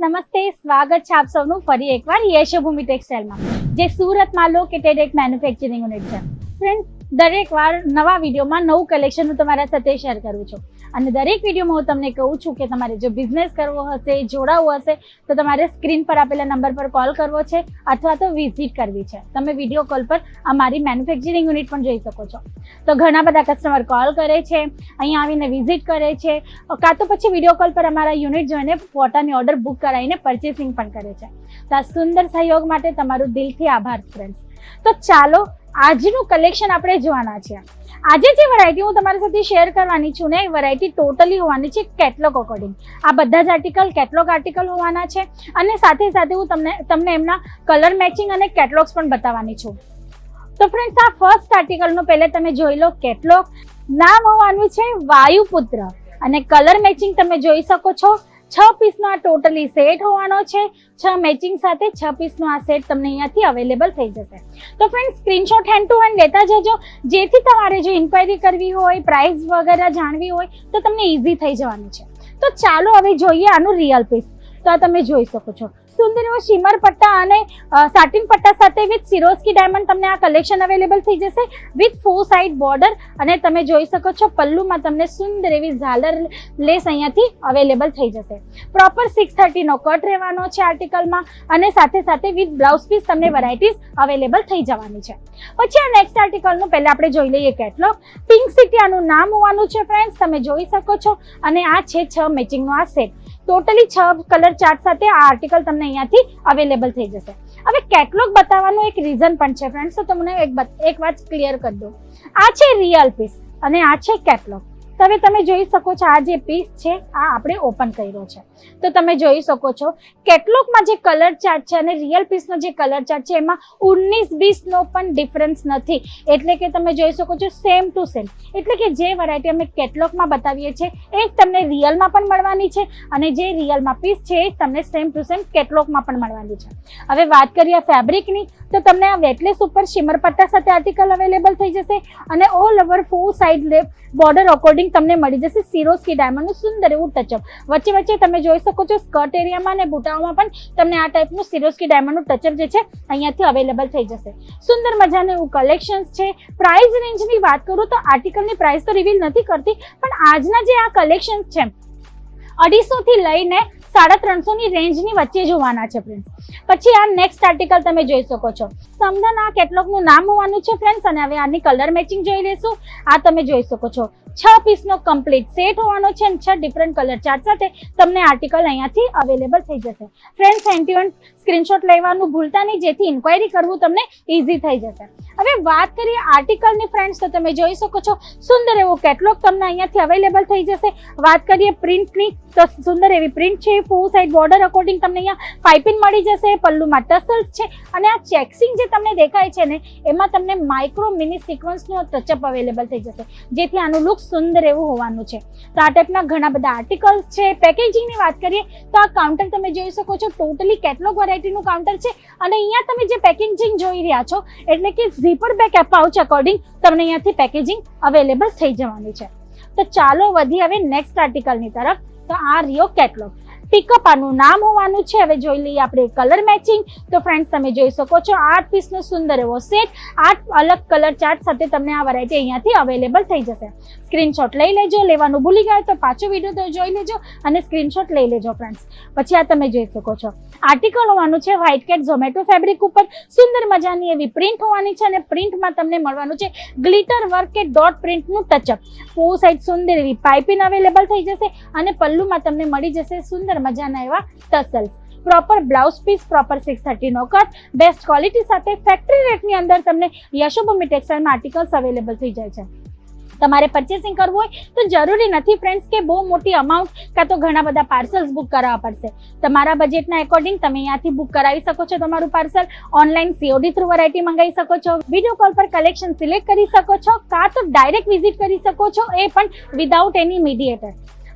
નમસ્તે. સ્વાગત છે આપ સૌનું ફરી એકવાર યશોભૂમિ ટેક્સટાઇલમાં, જે સુરતમાં લોકેટેડ એક મેન્યુફેક્ચરિંગ યુનિટ છે. ફ્રેન્ડ દરેક વાર નવા વિડીયોમાં નવું કલેક્શન હું તમારા સાથે શેર કરું છું. અને દરેક વિડીયોમાં હું તમને કહું છું કે તમારે જો બિઝનેસ કરવો હશે, જોડાવવું હશે, તો તમારે સ્ક્રીન પર આપેલા નંબર પર કોલ કરવો છે અથવા તો વિઝિટ કરવી છે. તમે વીડિયો કોલ પર અમારી મેન્યુફેક્ચરિંગ યુનિટ પણ જોઈ શકો છો. તો ઘણા બધા કસ્ટમર કોલ કરે છે, અહીંયા આવીને વિઝિટ કરે છે, કાં તો પછી વીડિયો કોલ પર અમારા યુનિટ જોઈને પોતાની ઓર્ડર બુક કરાવીને પરચેસિંગ પણ કરે છે. તો આ સુંદર સહયોગ માટે તમારું દિલથી આભાર ફ્રેન્ડ્સ તો ચાલો, આજનું કલેક્શન આપણે જોવાના છે આજે જે વેરાયટી હું તમારી સાથે શેર કરવાની છું ને, એ વેરાયટી ટોટલી હોવાની છે કેટલોગ અકોર્ડિંગ આ બધા જ આર્ટિકલ કેટલોગ આર્ટિકલ હોવાના છે અને સાથે સાથે હું તમને તમને એમના કલર મેચિંગ અને કેટલોગ્સ પણ બતાવવાની છું. તો ફ્રેન્ડ્સ આ ફર્સ્ટ આર્ટિકલનો પહેલે તમે જોઈ લો કેટલોગ નામ હોવાનું છે વાયુપુત્ર. અને કલર મેચિંગ તમે જોઈ શકો છો. છ પીસનો આ ટોટલી સેટ હોવાનો છે. છ મેચિંગ સાથે છ પીસનો આ સેટ તમને અહીંયાથી અવેલેબલ થઈ જશે. તો friend screenshot hand to hand લેતા જજો. જેથી તમારે જો ઇન્ક્વાયરી કરવી હોય પ્રાઇસ વગેરે જાણવી હોય, તો તમને ઇઝી થઈ જવાનું છે. તો ચાલો હવે જોઈએ આનું રિયલ પીસ તો આ તમે જોઈ શકો છો. સુંદર એવો શિમર પટ્ટા અને સાટિન પટ્ટા સાથે વિથ સિરોસ્કી ડાયમંડ તમને આ કલેક્શન અવેલેબલ થઈ જશે. વિથ ફોર સાઇડ બોર્ડર અને તમે જોઈ શકો છો પલ્લુમાં તમને સુંદર એવી ઝાલર લેસ અહીંયાથી અવેલેબલ થઈ જશે. પ્રોપર સિક્સ થર્ટીનો કટ રહેવાનો છે આર્ટિકલમાં અને સાથે સાથે વિથ બ્લાઉઝ પીસ તમને વેરાયટીઝ અવેલેબલ થઈ જવાની છે. પછી આ નેક્સ્ટ આર્ટિકલનું પહેલાં આપણે જોઈ લઈએ કેટલોગ પિંક સિટી આનું નામ હોવાનું છે ફ્રેન્ડ્સ તમે જોઈ શકો છો અને આ છે છ મેચિંગનો આ સેટ ટોટલી છ કલર ચાર્ટ સાથે આ આર્ટિકલ તમને અહીંયાથી અવેલેબલ થઈ જશે. હવે કેટલોગ બતાવવાનું એક રીઝન પણ છે ફ્રેન્ડ્સ તો તમને એક એક વાત ક્લિયર કરી દઉં. આ છે રિયલ પીસ અને આ છે કેટલોગ તો હવે તમે જોઈ શકો છો આ જે પીસ છે, આ આપણે ઓપન કર્યો છે. તો તમે જોઈ શકો છો કેટલોગમાં જે કલર ચાર્ટ છે અને રિયલ પીસનો જે કલર ચાર્ટ છે, એમાં ઉન્નીસ બીસનો પણ ડિફરન્સ નથી. એટલે કે તમે જોઈ શકો છો સેમ ટુ સેમ એટલે કે જે વેરાયટી અમે કેટલોગમાં બતાવીએ છીએ, એ તમને રિયલમાં પણ મળવાની છે અને જે રિયલમાં પીસ છે, એ તમને સેમ ટુ સેમ કેટલોગમાં પણ મળવાની છે. હવે વાત કરીએ ફેબ્રિકની તો તમને આ વેટલેસ ઉપર શિમર પટ્ટા સાથે આર્ટિકલ અવેલેબલ થઈ જશે અને all over four side border according તમને મળી જશે સિરોસ્કી ડાયમંડનું સુંદર એવું ટચઅપ વચ્ચે વચ્ચે તમે જોઈ શકો છો સ્કર્ટ એરિયામાં અને બુટાઓમાં પણ તમને આ ટાઈપનું સિરોસ્કી ડાયમંડનું ટચઅપ જે છે અહીંયાથી અવેલેબલ થઈ જશે. સુંદર મજાનું એવું કલેક્શન્સ છે. પ્રાઇસ રેન્જની વાત કરું તો આર્ટિકલની પ્રાઇસ તો રિવીલ નથી કરતી પણ આજના જે આ કલેક્શન્સ છે અઢીસોથી લઈને સાડા ત્રણસોની રેન્જની વચ્ચે જોવાના છે ફ્રેન્ડ્સ પછી આ નેક્સ્ટ આર્ટિકલ તમે જોઈ શકો છો. સમધન આ કેટલોગનું નામ હોવાનું છે ફ્રેન્ડ્સ અને હવે આની કલર મેચિંગ જોઈ લેશું આ તમે જોઈ શકો છો. છ પીસનો કમ્પ્લીટ સેટ હોવાનો છે અને છ ડિફરન્ટ કલર ચાર્ટ સાથે તમને આર્ટિકલ અહીંયાથી અવેલેબલ થઈ જશે. ફ્રેન્ડ્સ એન્ટીવન સ્ક્રીનશોટ લેવાનું ભૂલતા નહીં, જેથી ઇન્ક્વાયરી કરવું તમને ઇઝી થઈ જશે. હવે વાત કરીએ આર્ટિકલની ફ્રેન્ડ્સ તો તમે જોઈ શકો છો, સુંદર એવો કેટલોગ તમને અહીંયાથી અવેલેબલ થઈ જશે. વાત કરીએ પ્રિન્ટની તો સુંદર એવી પ્રિન્ટ છે ફોર સાઈડ બોર્ડર અકોર્ડિંગ તમને અહીંયા પાઇપિંગ મળી જશે, પલ્લુમાં ટસલ્સ છે, અને આ ચેક્સિંગ જે તમને દેખાય છે ને, એમાં તમને માઇક્રો મિની સિક્વન્સનો ટચઅપ અવેલેબલ થઈ જશે, જેથી આનું લુક સુંદર એવું હોવાનું છે. તો આ ટાઈપના ઘણા બધા આર્ટિકલ્સ છે. પેકેજિંગની વાત કરીએ, તો આ કાઉન્ટર તમે જોઈ શકો છો ટોટલી કેટલોગ વેરાયટીનું કાઉન્ટર છે, અને અહીંયા તમે જે પેકેજિંગ જોઈ રહ્યા છો, એટલે કે ઝીપર બેક પાઉચ અકોર્ડિંગ તમને અહીંયાથી પેકેજિંગ અવેલેબલ થઈ જવાનું છે. તો ચાલો વધી હવે નેક્સ્ટ આર્ટિકલની તરફ. તો આ રિયો કેટલોગ પિકઅપ આનું નામ હોવાનું છે. હવે જોઈ લઈએ આપણે કલર મેચિંગ તો ફ્રેન્ડ્સ તમે જોઈ શકો છો, આઠ પીસનો સુંદર એવો સેટ આઠ અલગ કલર ચાર્ટ સાથે તમને આ વેરાયટી અહીંયાથી અવેલેબલ થઈ જશે. સ્ક્રીનશોટ લઈ લેજો, લેવાનું ભૂલી ગયા તો પાછો વીડિયો તો જોઈ લેજો અને સ્ક્રીનશોટ લઈ લેજો ફ્રેન્ડ્સ પછી આ તમે જોઈ શકો છો. આર્ટિકલ હોવાનું છે વ્હાઇટ કેટ ઝોમેટો ફેબ્રિક ઉપર. સુંદર મજાની એવી પ્રિન્ટ હોવાની છે અને પ્રિન્ટમાં તમને મળવાનું છે ગ્લિટર વર્ક કે ડોટ પ્રિન્ટનું ટચઅપ ફોર સાઈડ સુંદર એવી પાઇપિંગ અવેલેબલ થઈ જશે અને પલ્લુમાં તમને મળી જશે સુંદર મજાના એવા tassels proper blouse piece proper six થર્ટીનો cut best quality સાથે ફેક્ટરી રેટની અંદર તમને યશોભૂમિ ટેક્સટાઇલમાં આર્ટિકલ્સ અવેલેબલ થઈ જાય છે. તમારે પરચેસિંગ કરવું હોય તો જરૂરી નથી ફ્રેન્ડ્સ કે બહુ મોટી અમાઉન્ટ કાં તો ઘણા બધા પાર્સલ્સ બુક કરાવવા પડશે. તમારા બજેટના એકોર્ડિંગ તમે અહીંયાથી બુક કરાવી શકો છો તમારું parcel online COD through variety મંગાવી શકો છો વીડિયો કોલ પર કલેક્શન સિલેક્ટ કરી શકો છો, કાં તો ડાયરેક્ટ વિઝિટ કરી શકો છો, એ પણ વિધાઉટ એની મીડિયેટર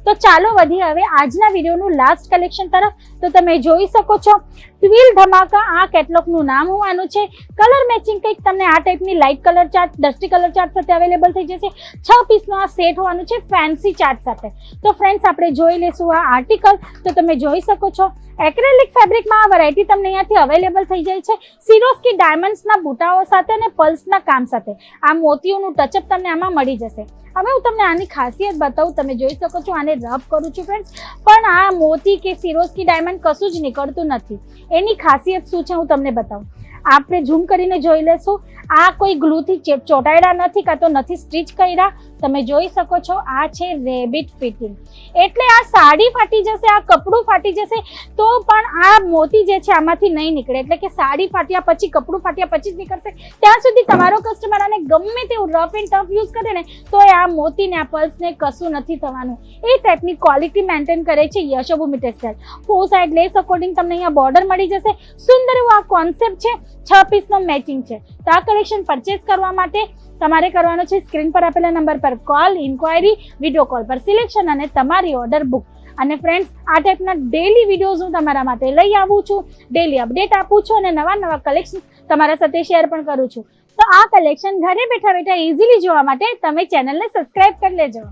તો ચાલો વધીએ. હવે આજના વિડીયોનું લાસ્ટ કલેક્શન તરફ. તો તમે જોઈ શકો છો ટ્વિલ ધમાકા આ કેટલોગનું નામ હોવાનું છે. કલર મેચિંગ કંઈક તમને આ ટાઈપની light colour chart dusty colour chart સાથે અવેલેબલ થઈ જશે. છ પીસનો આ સેટ હોવાનું છે ફેન્સી ચાર્ટ સાથે. તો ફ્રેન્ડ્સ આપણે જોઈ લેશું આ આર્ટિકલ તો તમે જોઈ શકો છો એક્રેલિક ફેબ્રિકમાં આ વેરાયટી તમને અહીંયાથી અવેલેબલ થઈ જાય છે. સિરોસ્કી ડાયમંડ્સના બુટાઓ સાથે અને પલ્સના કામ સાથે. આ મોતીઓનું ટચઅપ તમને આમાં મળી જશે. હવે હું તમને આની ખાસિયત બતાવું, તમે જોઈ શકો છો, આને રબ કરું છું ફ્રેન્ડ્સ પણ આ મોતી કે સિરોસ્કી ડાયમંડ કશું જ નીકળતું નથી. એની ખાસિયત શું છે હું તમને બતાવું. આપણે ઝૂમ કરીને જોઈ લેશું. આ કોઈ ગ્લુથી ચોટાડ્યા નથી કાં તો નથી સ્ટીચ કર્યા. તમે જોઈ શકો છો, આ છે રેબિટ ફિટિંગ. એટલે આ સાડી ફાટી જશે, આ કપડું ફાટી જશે, તો પણ આ મોતી જે છે આમાંથી નહીં નીકળે. એટલે કે સાડી ફાટ્યા પછી, કપડું ફાટ્યા પછી જ નીકળશે. ત્યાં સુધી તમારો કસ્ટમર આને ગમે તેવું રફ એન્ડ ટફ યુઝ કરે ને, તો એ આ મોતીને આ પલ્સને કશું નથી થવાનું. એ ટાઈપની ક્વોલિટી મેન્ટેન કરે છે Yashobhumi textile four side lace according તમને અહીંયા બોર્ડર મળી જશે. સુંદર એવો આ કોન્સેપ્ટ છે. છ પીસનો મેચિંગ છે. તો આ કલેક્શન પરચેસ કરવા માટે તમારે કરવાનો છે સ્ક્રીન પર આપેલા નંબર પર કોલ ઇન્ક્વાયરી વીડિયો કોલ પર સિલેક્શન અને તમારી ઓર્ડર બુક અને ફ્રેન્ડ્સ આ ટાઈપના ડેલી વિડીયોઝ હું તમારા માટે લઈ આવું છું. ડેલી અપડેટ આપું છું અને નવા નવા કલેક્શન તમારા સાથે શેર પણ કરું છું. તો આ કલેક્શન ઘરે બેઠા બેઠા ઇઝીલી જોવા માટે તમે ચેનલને સબસ્ક્રાઇબ કરી લેજો.